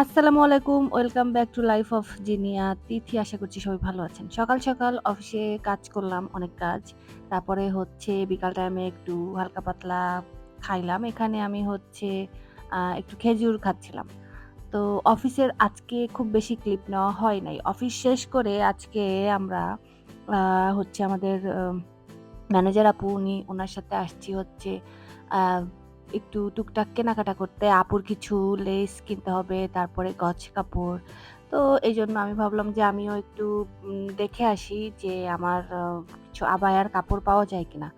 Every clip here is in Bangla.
আসসালামু আলাইকুম। Welcome back to life of Zinia Tithi. আশা করছি সবাই ভালো আছেন। সকাল, সকাল অফিসে কাজ করলাম, অনেক কাজ। তারপরে হচ্ছে বিকাল টাইমে একটু হালকা পাতলা খাইলাম। এখানে আমি হচ্ছে একটু খেজুর খাচ্ছিলাম। তো অফিসের আজকে খুব বেশি ক্লিপ নেওয়া হয় নাই। অফিস শেষ করে আজকে আমরা হচ্ছে আমাদের ম্যানেজার আপু উনি ওনার সাথে আসছি হচ্ছে একটু টুকটাক কেনাকাটা করতে। আপুর কিছু লেস কিনতে হবে, তারপরে গছ কাপড়। তো এই জন্য আমি ভাবলাম যে আমিও একটু দেখে আসি যে আমার কিছু আবায়ার কাপড় পাওয়া যায় কিনা।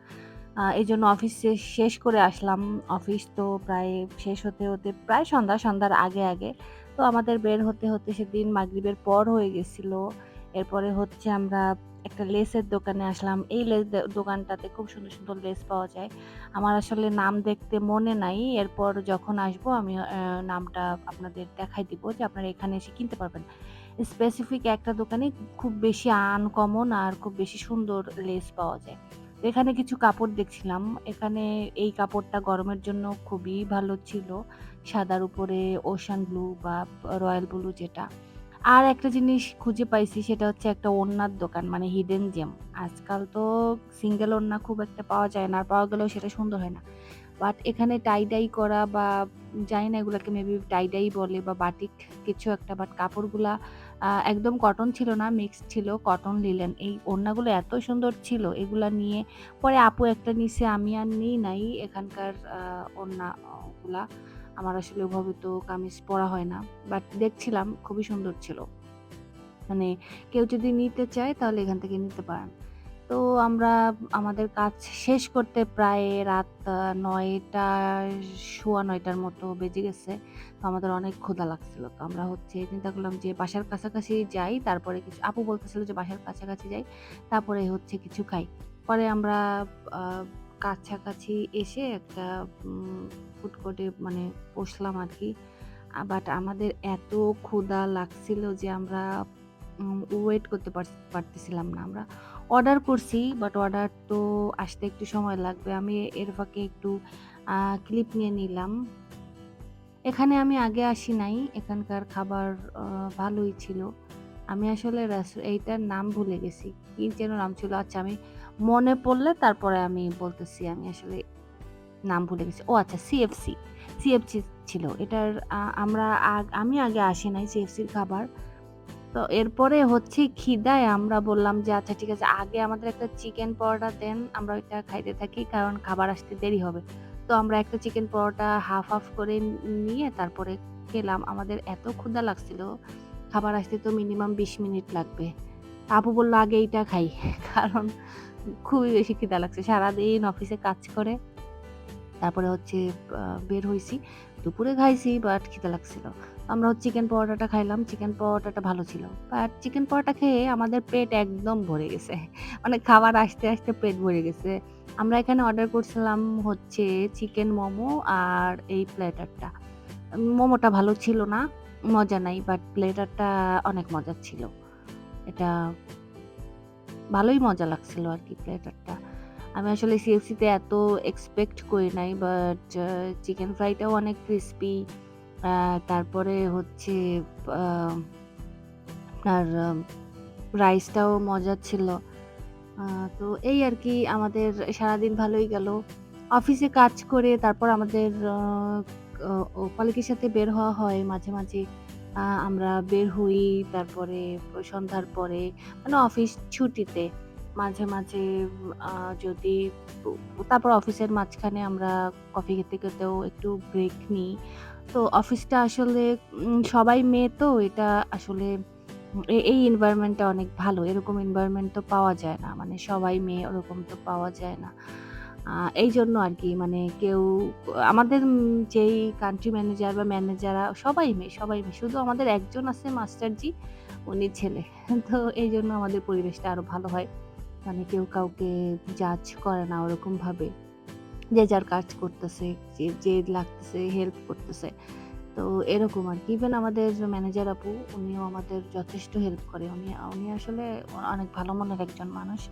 আ এজন্য অফিস শেষ করে আসলাম। অফিস তো প্রায় শেষ হতে, হতে প্রায় সন্ধ্যা, সন্ধ্যার আগে, আগে। তো আমাদের বের হতে, হতে সেদিন মাগরিবের পর হয়ে গেছিল। এরপরে হচ্ছে আমরা একটা লেসের দোকানে আসলাম। এই লেস দোকানটাতে খুব সুন্দর, সুন্দর লেস পাওয়া যায়। আমার আসলে নাম দেখতে মনে নাই। এরপর যখন আসব আমি নামটা আপনাদের দেখাই দিব যে আপনারা এখানে এসে কিনতে পারবেন। স্পেসিফিক একটা দোকানে খুব বেশি আনকমন আর খুব বেশি সুন্দর লেস পাওয়া যায়। এখানে কিছু কাপড় দেখছিলাম। এখানে এই কাপড়টা গরমের জন্য খুবই ভালো ছিল। সাদার উপরে ওশান ব্লু বা রয়্যাল ব্লু যেটা। আর একটা জিনিস খুঁজে পাইছি সেটা হচ্ছে একটা ওড়নার দোকান মানে হিডেন জেম। আজকাল তো সিঙ্গেল ওড়না খুব একটা পাওয়া যায় না। আর পাওয়া গেলেও সেটা সুন্দর হয় না। বাট এখানে টাই-ডাই করা বা জানি না এগুলোকে মেবি টাই-ডাই বলে বা বাটিক কিছু একটা বাট কাপড়গুলা একদম কটন ছিল না, মিক্সড ছিল কটন লিলেন। এই ওড়নাগুলো এত সুন্দর ছিল এগুলা নিয়ে পরে আপু একটা নিছে আমি আর নিই নাই এখানকার আ ওড়না গুলা। আমার আসলে ওভাবে তো কামিজ পরা হয় না। বাট দেখছিলাম খুবই সুন্দর ছিল। মানে কেউ যদি নিতে চায় তাহলে এখান থেকে নিতে পারেন। তো আমরা আমাদের কাজ শেষ করতে প্রায় রাত নয়টা ৯টা সোয়া ৯টার মতো বেজে গেছে। তো আমাদের অনেক ক্ষুধা লাগছিল। তো আমরা হচ্ছে চিন্তা করলাম যে বাসার কাছাকাছি যাই। তারপরে কিছু, আপু বলতেছিল যে বাসার কাছাকাছি যাই। তারপরে হচ্ছে কিছু খাই। পরে আমরা কাছাকাছি এসে একটা ফুড কোর্টে মানে বসলাম আর কি বাট আমাদের এত ক্ষুধা লাগছিল যে আমরা ওয়েট করতে পারতেছিলাম না। আমরা অর্ডার করছি বাট অর্ডার তো আসতে একটু সময় লাগবে। আমি এর ফাঁকে একটু ক্লিপ নিয়ে নিলাম। এখানে আমি আগে আসি নাই। এখানকার খাবার ভালোই ছিল। আমি আসলে এইটার নাম ভুলে গেছি। কি যেন নাম ছিল? আচ্ছা আমি মনে পড়লে তারপরে আমি বলতেছি। আমি আসলে নাম ভুলে গেছি। ও আচ্ছা সিএফসি, সিএফসি ছিল। এটার আমরা আমি আগে আসি নাই সিএফসির খাবার। তো এরপরে হচ্ছে খিদায় আমরা বললাম যে, "আচ্ছা ঠিক আছে আগে আমাদের একটা চিকেন পরোটা দেন। আমরা ওইটা খাইতে থাকি। কারণ খাবার আসতে দেরি হবে।" তো আমরা একটা চিকেন পরোটা হাফ, হাফ করে নিয়ে তারপরে খেলাম। আমাদের এত ক্ষুধা লাগছিল, খাবার আসতে তো মিনিমাম ২০ মিনিট লাগবে। আপু বলল "আগে এইটা খাই।" কারণ খুবই বেশি খিদা লাগছে। সারাদিন অফিসে কাজ করে তারপরে হচ্ছে বের হয়েছি দুপুরে খাইছি বাট খিদা লাগছিল। আমরা হচ্ছে চিকেন পরোটাটা খাইলাম। চিকেন পরোটাটা ভালো ছিল। বাট চিকেন পরোটা খেয়ে আমাদের পেট একদম ভরে গেছে। মানে খাবার আসতে, আসতে পেট ভরে গেছে। আমরা এখানে অর্ডার করছিলাম হচ্ছে চিকেন মোমো আর এই প্ল্যাটারটা। মোমোটা ভালো ছিল না, মজা নাই। বাট প্ল্যাটারটা অনেক মজার ছিল। এটা ভালোই মজা লাগছিল আর কি প্ল্যাটারটা। আমি আসলে সিএফসিতে এত এক্সপেক্ট করি নাই। বাট চিকেন ফ্রাইটাও অনেক ক্রিসপি। তারপরে হচ্ছে আ আপনার রাইসটাও মজার ছিল। তো এই আর কি আমাদের সারাদিন ভালোই গেল। অফিসে কাজ করে তারপর আমাদের কলিগের সাথে বের হওয়া হয় মাঝে, মাঝে। আমরা বের হই তারপরে সন্ধ্যার পরে মানে অফিস ছুটিতে মাঝে, মাঝে যদি তারপর অফিসের মাঝখানে আমরা কফি খেতে, খেতেও একটু ব্রেক নিই। তো অফিসটা আসলে সবাই মেয়ে তো এটা আসলে এই এনভায়রনমেন্টটা অনেক ভালো। এরকম এনভায়রনমেন্ট তো পাওয়া যায় না। মানে সবাই মেয়ে ওরকম তো পাওয়া যায় না। এই জন্য আর কি মানে কেউ আমাদের যেই কান্ট্রি ম্যানেজার বা ম্যানেজাররা সবাই মেয়ে, সবাই মেয়ে। শুধু আমাদের একজন আছে মাস্টারজি, উনি ছেলে। তো এই জন্য আমাদের পরিবেশটা আরও ভালো হয়। মানে কেউ কাউকে জাজ করে না ওরকমভাবে। যে যার কাজ করতেছে, যে, যে লাগতেছে হেল্প করতেছে। তো এরকম আরকি। ইভেন আমাদের ম্যানেজার আপু উনিও আমাদের যথেষ্ট হেল্প করে। উনি উনি আসলে অনেক ভালো মনের একজন মানুষ।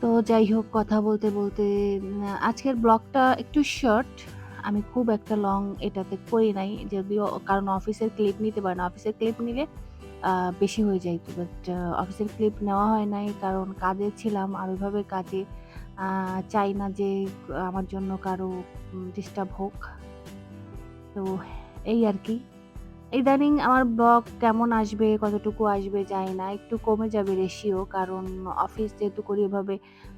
তো যাই হোক কথা বলতে, বলতে আজকের ব্লগটা একটু শর্ট। আমি খুব একটা লং এটাতে করি নাই। যদিও কারণ অফিসের ক্লিপ নিতে পারে না। অফিসের ক্লিপ নিলে বেশি হয়ে যাইত। বাট অফিসের ক্লিপ নেওয়া হয় নাই কারণ কাজে ছিলাম। আর ওইভাবে কাজে চাই না যে আমার জন্য কারও ডিস্টার্ব হোক। তো এই আর কি ইদানিং আমার ব্লগ কেমন আসবে, কতটুকু আসবে জানি না। একটু কমে যাবে রেশিও কারণ অফিস যেহেতু করি ওভাবে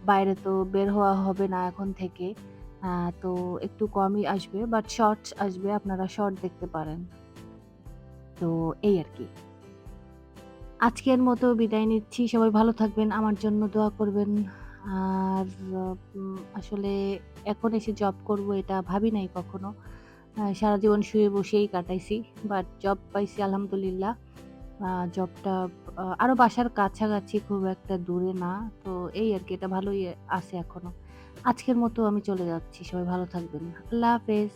বাইরে তো বের হওয়া হবে না এখন থেকে। তো একটু কমই আসবে বাট শর্টস আসবে। আপনারা শর্ট দেখতে পারেন। তো এই আরকি। আজকের মতো বিদায় নিচ্ছি। সবাই ভালো থাকবেন। আমার জন্য দোয়া করবেন। আর আসলে এখন এসে জব করব এটা ভাবি নাই কখনো। সারা জীবন শুয়ে বসেই কাটাইছি। বাট জব পাইছি আলহামদুলিল্লাহ। জবটা আরও বাসার কাছাকাছি খুব একটা দূরে না। তো এই আর কি, এটা ভালোই আছে এখনও। আজকের মতো আমি চলে যাচ্ছি। সবাই ভালো থাকবেন। আল্লাহ হাফেজ।